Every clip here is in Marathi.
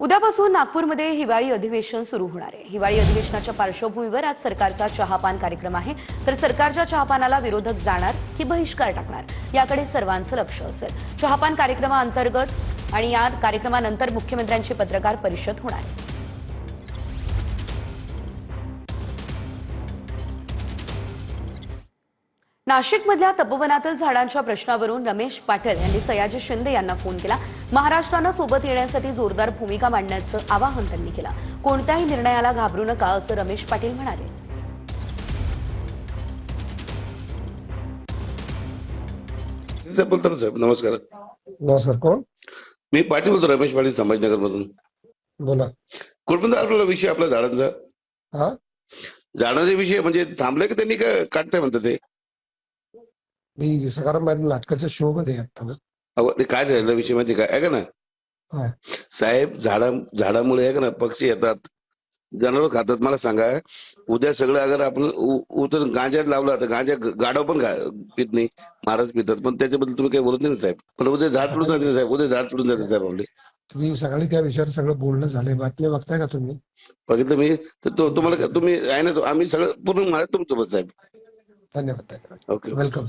उद्यापासून नागपूरमध्ये हिवाळी अधिवेशन सुरू होणार आहे. हिवाळी अधिवेशनाच्या पार्श्वभूमीवर आज सरकारचा चहापान कार्यक्रम आहे. तर सरकारच्या चहापानाला विरोधक जाणार की बहिष्कार टाकणार? याकडे सर्वांचं लक्ष असेल. चहापान कार्यक्रमाअंतर्गत आणि या कार्यक्रमानंतर मुख्यमंत्र्यांची पत्रकार परिषद होणार आहे. नाशिकमधल्या तपोवनातील झाडांच्या प्रश्नावरून रमेश पाटील यांनी सयाजी शिंदे यांना फोन केला. महाराष्ट्रानं सोबत येण्यासाठी जोरदार भूमिका मांडण्याचं आवाहन त्यांनी केलं. कोणत्याही निर्णयाला घाबरू नका असं रमेश पाटील म्हणाले. साहेब बोलतो ना साहेब नमस्कार. नमस्कार कोण? मी पाटील बोलतो रमेश पाटील संभाजीनगर मधून बोला. कुठपर्यंत आपला विषय आपला झाडांचा. हा? झाडांचा विषय म्हणजे थांबलाय की त्यांनी काय काढताय म्हणतात ते? मी सकाराम मॅडम नाटकाच्या शो मध्ये आता. काय झालं विषय माहिती काय? आहे का ना. साहेब झाडा झाडामुळे आहे का ना पक्षी येतात. जनावर खातात. मला सांगा उद्या सगळं अगर आपण उतर गांजात लावला तर गांजा गाडव पण पित नाही. महाराज पितात. पण त्याच्याबद्दल तुम्ही काही बोलत नाही ना साहेब. पण उद्या झाड तुडून जाते साहेब. उद्या झाड तुडून जाते साहेब आपले. तुम्ही सकाळी त्या विषयावर सगळं बोलणं झालंय. बातम्या बघताय का तुम्ही? बघितलं मी. तर तुम्हाला तुम्ही आहे ना आम्ही सगळं पूर्ण महाराज तुमच्यासोबत साहेब. धन्यवाद धन्यवाद. ओके वेलकम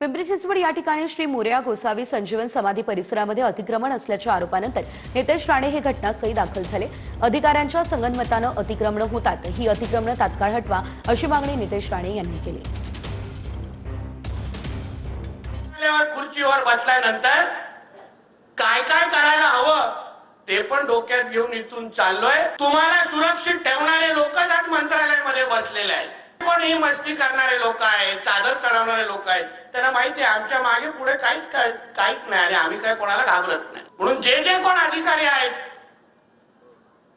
पिंपरी चिंचवड या ठिकाणी श्री मोरया गोसावी संजीवन समाधी परिसरामध्ये अतिक्रमण असल्याच्या आरोपानंतर नितेश राणे हे घटनास्थळी दाखल झाले. अधिकाऱ्यांच्या संगनमतानं अतिक्रमण होतात. ही अतिक्रमणं तात्काळ हटवा अशी मागणी नितेश राणे यांनी केली. खुर्चीवर बसल्यानंतर काय काय करायला हवं ते पण डोक्यात घेऊन इथून चाललोय. तुम्हाला सुरक्षित ठेवणारे लोक आज मंत्रालयामध्ये बसलेले आहेत. कोण ही मस्ती करणारे लोक आहेत चादर चढवणारे लोक आहेत त्यांना माहिती आहे आमच्या मागे पुढे काहीच काय काहीच नाही आणि आम्ही काय कोणाला घाबरत नाही. म्हणून जे जे कोण अधिकारी आहेत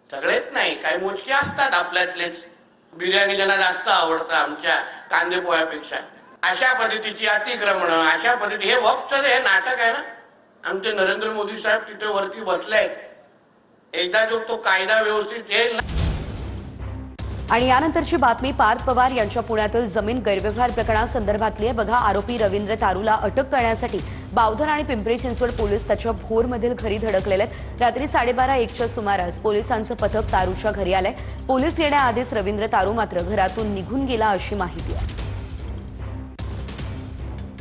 सगळेच नाही काही मोजके असतात आपल्यातलेच. बिर्याणी ज्यांना जास्त आवडतं आमच्या कांदे पोह्यापेक्षा. अशा पद्धतीची अतिक्रमण अशा पद्धती हे वक्तचं हे नाटक आहे ना? आमचे नरेंद्र मोदी साहेब तिथे वरती बसले आहेत एकदा जो तो कायदा व्यवस्थित येईल ना आणि यानंतरची बातमी पार्थ पवार यांच्या पुण्यातील जमीन गैरव्यवहार प्रकरणासंदर्भातली आहे. बघा आरोपी रवींद्र तारूला अटक करण्यासाठी बावधन आणि पिंपरी चिंचवड पोलीस त्याच्या भोरमधील घरी धडकलेले आहेत. रात्री साडेबारा एकच्या सुमारास पोलिसांचं पथक तारूच्या घरी आलंय. पोलीस येण्याआधीच रवींद्र तारू मात्र घरातून निघून गेला अशी माहिती आहे.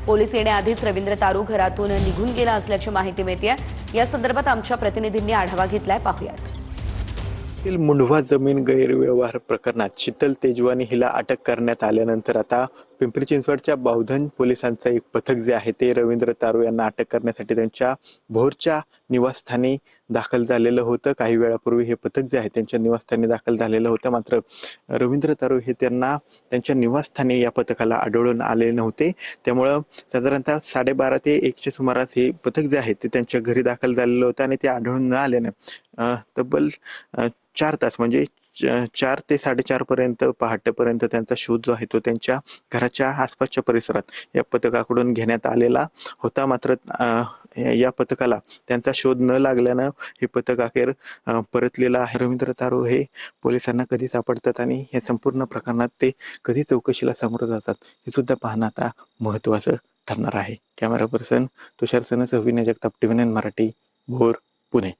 पोलीस येण्याआधीच रवींद्र तारू घरातून निघून गेला असल्याची माहिती मिळते या संदर्भात आमच्या प्रतिनिधींनी आढावा घेतलाय. पाहूयात. मुंढवा जमीन गैरव्यवहार प्रकरणात शीतल तेजवानी हिला अटक करण्यात आल्यानंतर आता पिंपरी चिंचवडच्या बावधन पोलिसांचं एक पथक जे आहे ते रवींद्र तारू यांना अटक करण्यासाठी त्यांच्या भोरच्या निवासस्थानी दाखल झालेलं होतं. काही वेळापूर्वी हे पथक जे आहे त्यांच्या निवासस्थानी दाखल झालेलं होतं. मात्र रवींद्र तारू हे त्यांना त्यांच्या निवासस्थानी या पथकाला आढळून आले नव्हते. त्यामुळं साधारणतः साडेबारा ते एकच्या सुमारास हे पथक जे आहे ते त्यांच्या घरी दाखल झालेलं होतं आणि ते आढळून न आल्यानं तब्बल चार तास म्हणजे च- चार ते साडेचार पर्यंत पहाटेपर्यंत त्यांचा शोध जो आहे तो त्यांच्या घराच्या आसपासच्या परिसरात या पथकाकडून घेण्यात आलेला होता. मात्र या पथकाला. त्यांचा शोध न लागल्यानं हे पथक अखेर परतलेला परतलेलं आहे. रवींद्र तारो हे पोलिसांना कधी सापडतात आणि या संपूर्ण प्रकरणात ते कधी चौकशीला समोर जातात हे सुद्धा पाहणं आता महत्त्वाचं ठरणार आहे. Camera person Tushar Sanas Abhinay Jagtap TV Marathi Bhor Pune.